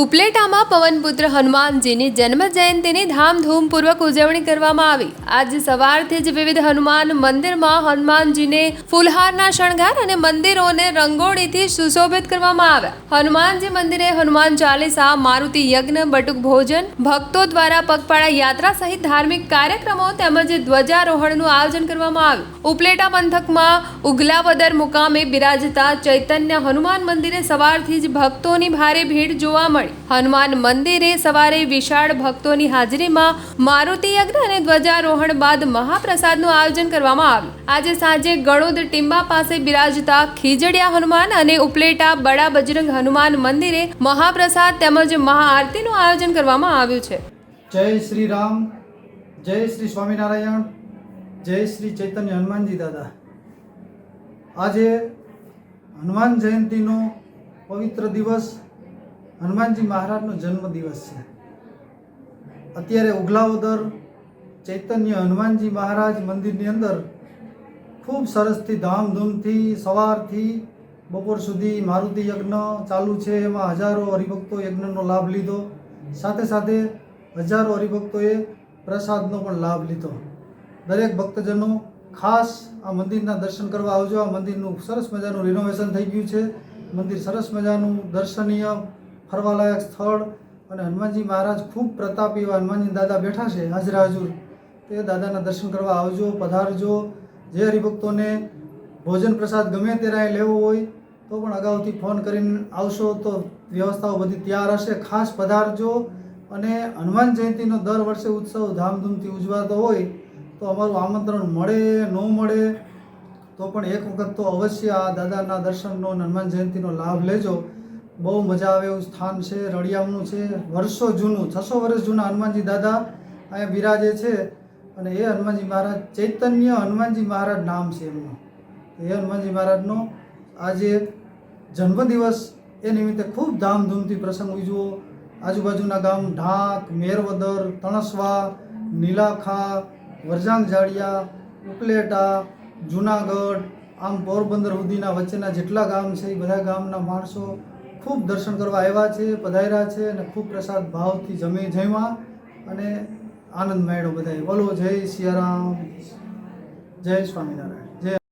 ઉપલેટામાં પવનપુત્ર હનુમાનજીની જન્મ જયંતિની ધામધૂમપૂર્વક ઉજવણી કરવામાં આવી. આજે સવારથી જ વિવિધ હનુમાન મંદિરમાં હનુમાનજીને ફૂલહારના શણગાર અને મંદિરોને રંગોળીથી સુશોભિત કરવામાં આવ્યા. હનુમાનજી મંદિરે હનુમાન ચાલીસા, મારુતિ યજ્ઞ, બટુક ભોજન, ભક્તો દ્વારા પગપાળા યાત્રા સહિત ધાર્મિક કાર્યક્રમો તેમજ ધ્વજારોહણનું આયોજન કરવામાં આવ્યું. ઉપલેટા પંથકમાં ઉગલાવદર મુકામે બિરાજતા ચૈતન્ય હનુમાન મંદિરે સવારથી જ ભક્તોની ભારે ભીડ જોવા મળી. હનુમાન મંદિરે સવારે વિશાળ ભક્તોની હાજરીમાં મારુતિ યજ્ઞ અને ધ્વજારોહણ બાદ મહાપ્રસાદનું આયોજન કરવામાં આવ્યું. આજે સાંજે ગણોદ ટીંબા પાસે બિરાજતા ખીજડિયા હનુમાન અને ઉપલેટા બડા બજરંગ હનુમાન મંદિરે મહાપ્રસાદ તેમજ મહાઆરતીનું આયોજન કરવામાં આવ્યું છે. જય શ્રી રામ જય શ્રી સ્વામિનારાયણ, જય શ્રી ચૈતન્ય હનુમાનજી દાદા. આજે હનુમાન જયંતીનો પવિત્ર દિવસ હનુમાનજી મહારાજનો જન્મદિવસ છે. અત્યારે ઉઘલાવદર ચૈતન્ય હનુમાનજી મહારાજ મંદિરની અંદર ખૂબ સરસથી ધામધૂમથી સવારથી બપોર સુધી મારુતિ યજ્ઞ ચાલુ છે. એમાં હજારો હરિભક્તો યજ્ઞનો લાભ લીધો. સાથે સાથે હજારો હરિભક્તોએ પ્રસાદનો પણ લાભ લીધો. દરેક ભક્તજનો ખાસ આ મંદિરના દર્શન કરવા આવજો. આ મંદિરનું સરસ મજાનું રિનોવેશન થઈ ગયું છે. મંદિર સરસ મજાનું દર્શનીય ફરવાલાયક સ્થળ અને હનુમાનજી મહારાજ ખૂબ પ્રતાપી એવા હનુમાનજી દાદા બેઠા છે, હાજરા હજુર. તે દાદાના દર્શન કરવા આવજો, પધારજો. જે હરિભક્તોને ભોજન પ્રસાદ ગમે ત્યારે લેવો હોય, તો પણ અગાઉથી ફોન કરીને આવશો તો વ્યવસ્થાઓ બધી તૈયાર હશે. ખાસ પધારજો અને હનુમાન જયંતીનો દર વર્ષે ઉત્સવ ધામધૂમથી ઉજવાતો હોય, તો અમારું આમંત્રણ મળે, ન મળે, તો પણ એક વખત તો અવશ્ય આ દાદાના દર્શનનો હનુમાન જયંતીનો લાભ લેજો. બહુ મજા આવે એવું સ્થાન છે, રળિયામણું છે, વર્ષો જૂનું, છસો વર્ષ જૂના હનુમાનજી દાદા અહીંયા બિરાજે છે અને એ હનુમાનજી મહારાજ, ચૈતન્ય હનુમાનજી મહારાજ નામ છે એમનું. એ હનુમાનજી મહારાજનો આજે જન્મદિવસ એ નિમિત્તે ખૂબ ધામધૂમથી પ્રસંગ ઉજવો. આજુબાજુના ગામ ઢાંક, મેરવદર, તણસવા, નીલાખા, વરજાંગ જાડિયા ઉપલેટા, જુનાગઢ, આમ પોરબંદર સુધીના વચ્ચેના જેટલા ગામ છે એ બધા ગામના માણસો ખૂબ દર્શન કરવા આવ્યા છે, પધાર્યા છે અને ખૂબ પ્રસાદ ભાવથી જમી જમ્યા અને આનંદ માણ્યો બધાએ. બોલો, જય સિયારામ, જય સ્વામિનારાયણ